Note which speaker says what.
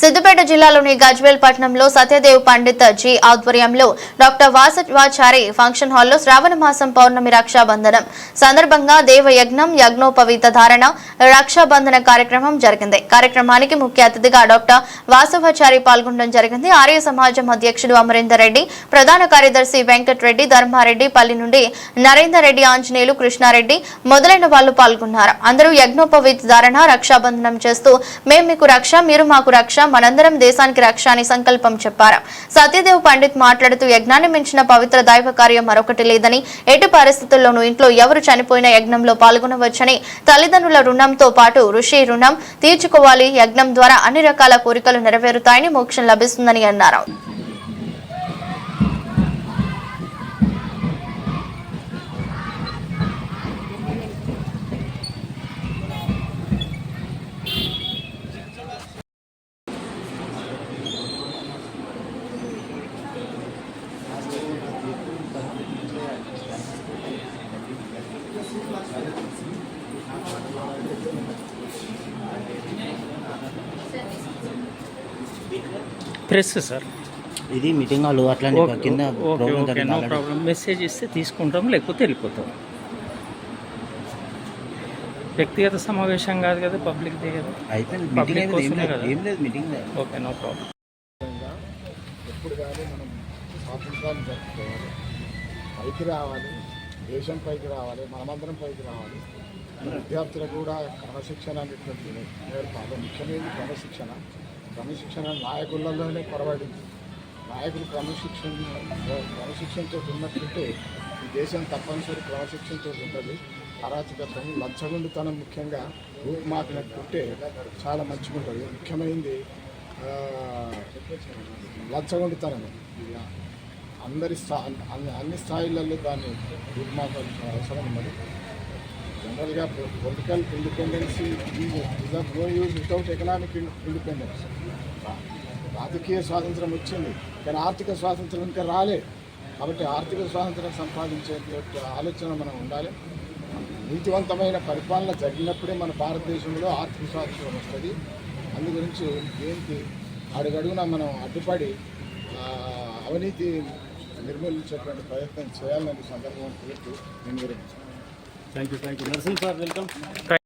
Speaker 1: సిద్దిపేట జిల్లాలోని గజ్వేల్ పట్టణంలో సత్యదేవ్ పండిత్ జీ ఆధ్వర్యంలో డాక్టర్ వాసవాచారి ఫంక్షన్ హాల్లో శ్రావణ మాసం పౌర్ణమి రక్షాబంధనం సందర్భంగా దేవ యజ్ఞం యజ్ఞోపవీత ధారణ రక్షాబంధన కార్యక్రమం జరిగింది. కార్యక్రమానికి ముఖ్య అతిథిగా డాక్టర్ వాసవాచారి పాల్గొనడం జరిగింది. ఆర్య సమాజం అధ్యక్షుడు అమరేందర్ రెడ్డి ప్రధాన కార్యదర్శి వెంకటరెడ్డి ధర్మారెడ్డి పల్లి నుండి నరేందర్ రెడ్డి ఆంజనేయులు కృష్ణారెడ్డి మొదలైన వాళ్ళు పాల్గొన్నారు. అందరూ యజ్ఞోపవీత ధారణ రక్షాబంధనం చేస్తూ మేము మీకు రక్ష మీరు మాకు రక్ష మనందరం దేశానికి రక్ష అని సంకల్పం చెప్పారు. సత్యదేవ్ పండిత్ మాట్లాడుతూ యజ్ఞాన్ని మించిన పవిత్ర దైవ కార్యం మరొకటి లేదని ఎటు పరిస్థితుల్లోనూ ఇంట్లో ఎవరు చనిపోయిన యజ్ఞంలో పాల్గొనవచ్చని తల్లిదండ్రుల రుణంతో పాటు ఋషి రుణం తీర్చుకోవాలి యజ్ఞం ద్వారా అన్ని రకాల కోరికలు నెరవేరుతాయని మోక్షం లభిస్తుందని అన్నారు.
Speaker 2: Press sir.
Speaker 3: ఇది మీటింగ్ హాల్ అట్లాంటి
Speaker 2: ఓకే
Speaker 3: కింద
Speaker 2: నో. ప్రాబ్లం. మెసేజ్ ఇస్తే తీసుకుంటాం లేకపోతే వెళ్ళిపోతాం. వ్యక్తిగత సమావేశం కాదు కదా పబ్లిక్దే కదా. కోసమే ఓకే నో ప్రాబ్లం.
Speaker 4: ఎప్పుడు కానీ మనం స్వాతంత్రాన్ని జరుపుకోవాలి. పైకి రావాలి దేశం పైకి రావాలి మనమందరం పైకి రావాలి. విద్యార్థులకు కూడా క్రమశిక్షణ అనేటువంటి నేర్పాలి. ముఖ్యమైనది క్రమశిక్షణ. క్రమశిక్షణ నాయకులలోనే పొరబడింది నాయకులు క్రమశిక్షణ క్రమశిక్షణతో ఉన్నట్టుంటే ఈ దేశం తప్పనిసరి క్రమశిక్షణతో ఉంటుంది అరాచకత్వం లంచగొండితనం ముఖ్యంగా రూపుమాపినట్టుంటే చాలా మంచిగా ఉంటుంది ముఖ్యమైనది లంచగొండితనం అందరి స్థా అన్ని అన్ని స్థాయిలలో దాన్ని రూపుమాపాల్సిన అవసరం ఉన్నది. జనరల్గా political independency is of no use without economic independence రాజకీయ స్వాతంత్రం వచ్చింది కానీ ఆర్థిక స్వాతంత్రం ఇంకా రాలే. కాబట్టి ఆర్థిక స్వాతంత్రం సంపాదించే ఆలోచన మనం ఉండాలి. నీతివంతమైన పరిపాలన జరిగినప్పుడే మన భారతదేశంలో ఆర్థిక స్వాతంత్రం వస్తుంది. అందు గురించి దేనికి అడుగడుగున మనం అడ్డుపడి అవినీతి నిర్మూలించేటువంటి ప్రయత్నం చేయాలని సందర్భం కోరుతూ నేను వివరించాను
Speaker 3: thank you thank you Narasimh sir welcome.